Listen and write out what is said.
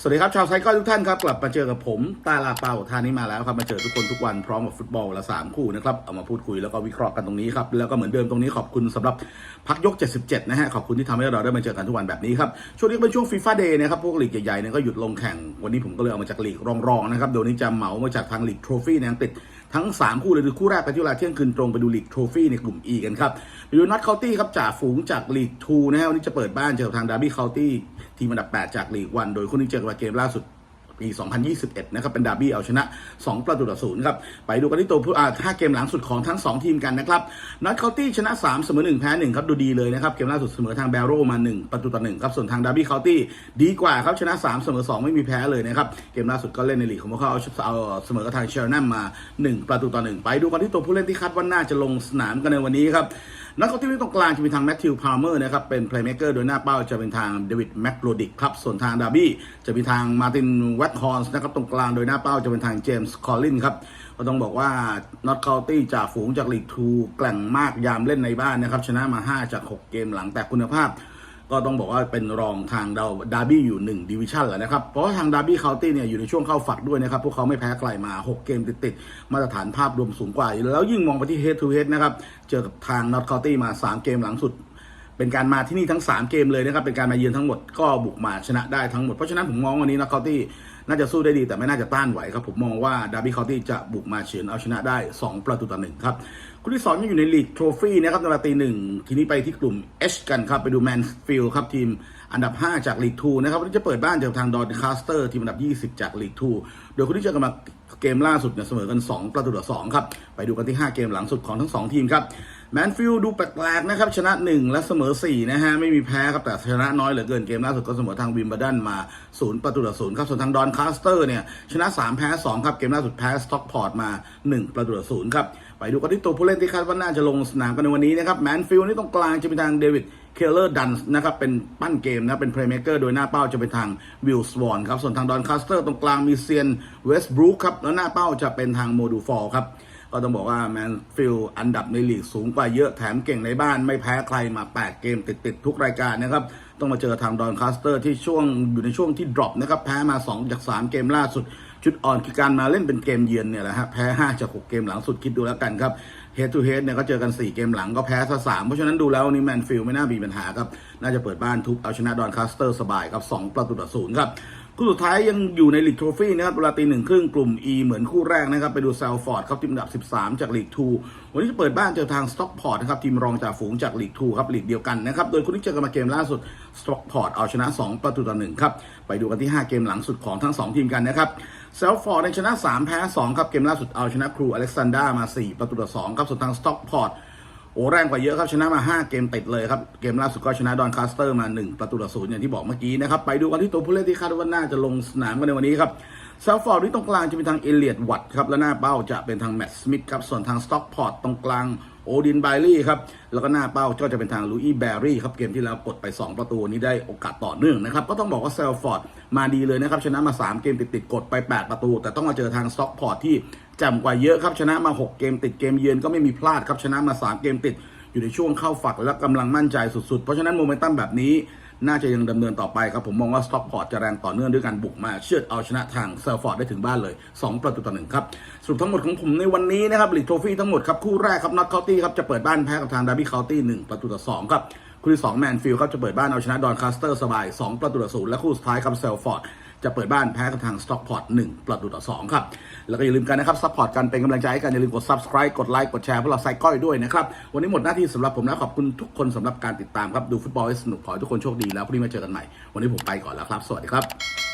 สวัสดีครับ ชาวไซก้อยทุกท่านครับ กลับมาเจอกับผม ตาลาเปาทานี้มาแล้วครับ มาเจอทุกคนทุกวันพร้อมกับฟุตบอลละสามคู่นะครับ เอามาพูดคุยแล้วก็วิเคราะห์กันตรงนี้ครับ แล้วก็เหมือนเดิมตรงนี้ขอบคุณสำหรับพักยก 77 นะฮะ ขอบคุณที่ทำให้เราได้มาเจอกันทุกวันแบบนี้ครับ ช่วงนี้เป็นช่วงฟีฟ่าเดย์นะครับ พวกลีกใหญ่ๆเนี่ยก็หยุดลงแข่ง วันนี้ผมก็เลยเอามาจากลีกรองๆนะครับเดี๋ยวนี้จะเหมามาจากทางลีกโทรฟี่ในอังกฤษทั้ง 3 คู่เลยคือคู่แรกไปที่เวลาเที่ยงคืนตรงไปดูลีกโทรฟี่ในกลุ่ม E กันครับไปดูนอตเคาน์ตี้ครับจ่าฝูงจากลีก2นะฮะวันนี้จะเปิดบ้านเจอกับทางดาร์บี้เคาน์ตี้ ทีมอันดับ 8 จากลีกวัน โดยคู่นี้เจอกับเกมล่าสุดปี 2021 นะครับ เป็นดาร์บี้เอาชนะ 2 ประตูต่อศูนย์ครับ ไปดูกันที่ตัวผู้อ่าห้าเกมหลังสุดของทั้ง 2 ทีมกันนะครับนัทเคาน์ตี้ชนะ 3 เสมอ 1 แพ้ 1 ครับ ดูดีเลยนะครับ เกมล่าสุดเสมอทางแบโรมา 1 ประตูต่อ 1 ครับ ส่วนทางดาร์บี้เคาน์ตี้ดีกว่าครับ ชนะ 3 เสมอ 2 ไม่มีแพ้เลยนะครับ เกมล่าสุดก็เล่นในลีกของพวกเขาเอาเอาเสมอกับทางเชลนัมมา 1 ประตูต่อ 1 ไปดูกันที่ตัวผู้เล่นที่คาดว่าน่าจะลงสนามกันในวันนี้ครับ นักเตะที่ตรงกลางจะเป็นทางแมทธิวพาร์เมอร์นะครับเป็นเพลย์เมคเกอร์โดยหน้าเป้าจะเป็นทางเดวิดแมคโรดิกครับส่วนทางดาร์บี้จะมีทางมาร์ตินแวตฮอนส์นะครับตรงกลางโดยหน้าเป้าจะเป็นทางเจมส์คอลลินครับก็ต้องบอกว่านอตเคาน์ตี้จากฝูงจากลีกทูแกล่งมากยามเล่นในบ้านนะครับชนะมา 5 จาก 6 เกมหลังแต่คุณภาพ ก็ต้องบอกว่าเป็นรองทางดาวดาร์บี้อยู่1ดิวิชั่นแหละนะครับ เพราะว่าทางดาร์บี้เคาน์ตี้เนี่ยอยู่ในช่วงเข้าฝักด้วยนะครับ พวกเขาไม่แพ้ใครมา 6 เกมติดๆมาตรฐานภาพรวมสูงกว่า แล้วยิ่งมองไปที่ head to head นะครับ เจอกับทางนอตเคาน์ตี้มา 3 เกมหลังสุด เป็นการมาที่นี่ทั้ง 3 เกมเลยนะครับ เป็นการมาเยือนทั้งหมดก็บุกมาชนะได้ทั้งหมด เพราะฉะนั้นผมมองวันนี้นอตเคาน์ตี้ น่าจะสู้ได้ดีแต่ไม่น่าจะต้านไหวครับผมมองว่าดาร์บี้คาน์ตี้จะบุกมาเฉือนเอาชนะได้ 2 ประตูต่อหนึ่งครับคู่ที่สอยังอยู่ในลีกโทรฟี่นะครับในเวลาตีหนึ่งทีนี้ไปที่กลุ่ม H กันครับ ไปดูแมนฟิลด์ครับทีมอันดับ 5 จากลีก2นะครับวันนี้จะเปิดบ้านเจอทางดอนคาสเตอร์ทีมอันดับ 20 จากลีก2โดยคู่ที่เจอกันมาเกมล่าสุดเนี่ยเสมอกัน 2 ประตูต่อ2ครับไปดูกันที่ 5 เกมหลังสุดของทั้ง 2 ทีมครับ แมนฟิลดูแปลกๆนะครับ ชนะ 1 และเสมอ 4 นะฮะ ไม่มีแพ้ครับแต่ชนะน้อยเหลือเกินเกมล่าสุดก็เสมอทางวิมเบลดันมา 0 ประตูต่อ0ครับ ส่วนทางดอนคาสเตอร์เนี่ย ชนะ 3 แพ้ 2 ครับ เกมล่าสุดแพ้สต็อกพอร์ตมา 1 ประตูต่อ0ครับ ไปดูกันที่ตัวผู้เล่นที่คาดว่าน่าจะลงสนามกันในวันนี้นะครับแมนฟิลนี่ตรงกลางจะเป็นทางเดวิดเคเลอร์ดันนะครับเป็นปั้นเกมนะเป็นเพลย์เม k เกอร์โดยหน้าเป้าจะเป็นทางวิลสวอนครับส่วนทางดอนคาสเตอร์ตรงกลางมีเซียนเวสต์บรูคครับแล้วหน้าเป้าจะเป็นทางโมดูฟอร์ครับ ก็ต้องบอกว่าแมนฟิลด์อันดับในลีกสูงกว่าเยอะแถมเก่งในบ้านไม่แพ้ใครมา 8 เกมติดๆทุกรายการนะครับต้องมาเจอทางดอนคาสเตอร์ที่ช่วงอยู่ในช่วงที่ดรอปนะครับแพ้มา 2 จาก 3 เกมล่าสุดจุดอ่อนคือการมาเล่นเป็นเกมเยือนเนี่ยแหละฮะแพ้ 5 จาก 6 เกมหลังสุดคิดดูแล้วกันครับ head to head เนี่ยก็เจอกัน 4 เกมหลังก็แพ้ซะสามเพราะฉะนั้นดูแล้วนี่แมนฟิลด์ไม่น่ามีปัญหาครับน่าจะเปิดบ้านทุบเอาชนะดอนคาสเตอร์สบายครับ 2 ประตูต่อศูนย์ครับ คู่สุดท้ายยังอยู่ในลีกทรฟี่นะครับเวลาตีหนึ่งครึ่งกลุ่ม E เหมือนคู่แรกนะครับ ไปดูเซลฟอร์ดครับทีมอันดับ 13 จากลีก2วันนี้จะเปิดบ้านเจอทางสต็อกพอร์ตนะครับทีมรองจากฝูงจากลีก2ครับลีกเดียวกันนะครับ โดยคู่นี้เจอกันมาเกมล่าสุดสต็อกพอร์ตเอาชนะ 2 ประตูต่อ1ครับ ไปดูกันที่ 5 เกมหลังสุดของทั้ง 2 ทีมกันนะครับเซลฟอร์ดในชนะ 3 แพ้ 2 ครับเกมล่าสุดเอาชนะครูอเล็กซานดรามา 4 ประตูต่อ2ครับส่วนทางสต็อกพอร์ต โอ้แรงกว่าเยอะครับชนะมา 5 เกมติดเลยครับ เกมล่าสุดก็ชนะดอนคาสเตอร์มา 1 ประตูต่อศูนย์อย่างที่บอกเมื่อกี้นะครับ ไปดูกันที่ตัวผู้เล่นที่คาดว่าน่าจะลงสนามกันในวันนี้ครับเซลฟอร์ดที่ตรงกลางจะเป็นทางเอเลียดวัตครับ และหน้าเป้าจะเป็นทางแมตต์สมิธครับ ส่วนทางสต็อกพอร์ตตรงกลางโอดินไบลี่ครับ แล้วก็หน้าเป้าก็จะเป็นทางลุยแบรี่ครับ เกมที่แล้วกดไป 2 ประตูนี้ได้โอกาสต่อเนื่องนะครับ ก็ต้องบอกว่าเซลฟอร์ดมาดีเลยนะครับ ชนะมา 3 เกมติดๆกดไป 8 ประตู แต่ต้องมาเจอทางสต็อกพอร์ตที่ จ่มกว่าเยอะครับชนะมา 6 เกมติดเกมเยือนก็ไม่มีพลาดครับชนะมา 3 เกมติด อยู่ในช่วงเข้าฝักและกำลังมั่นใจสุดๆ เพราะฉะนั้นโมเมนตัมแบบนี้น่าจะยังดำเนินต่อไปครับ ผมมองว่าสต็อกพอร์ตจะแรงต่อเนื่องด้วยการบุกมา เชือดเอาชนะทางเซลฟอร์ดได้ถึงบ้านเลย 2 ประตูต่อหนึ่งครับ สรุปทั้งหมดของผมในวันนี้นะครับลีกโทฟี่ทั้งหมดครับ คู่แรกครับน็อตเคาน์ตี้ครับจะเปิดบ้านแพ้กับทางดาร์บี้เคาน์ตี้หนึ่งประตูต่อสองครับคู่ที่สองแมนฟิลด์ครับจะเปิดบ้านเอาชนะดอนคาสเตอร์สบาย 2 ประตูต่อศูนย์และคู่สุดท้ายครับเซลฟอร์ด จะเปิดบ้านแพ้กับทางสต็อกพอร์ต1ประตูต่อ2ครับ แล้วก็อย่าลืมกันนะครับซัพพอร์ตกันเป็นกำลังใจให้กันอย่าลืมกด subscribe กดไลค์กดแชร์พวกเราไซก้อยด้วยนะครับ วันนี้หมดหน้าที่สำหรับผมแล้วขอบคุณทุกคนสำหรับการติดตามครับดูฟุตบอลให้สนุกขอให้ทุกคนโชคดีแล้วพรุ่งนี้มาเจอกันใหม่ วันนี้ผมไปก่อนแล้วครับ สวัสดีครับ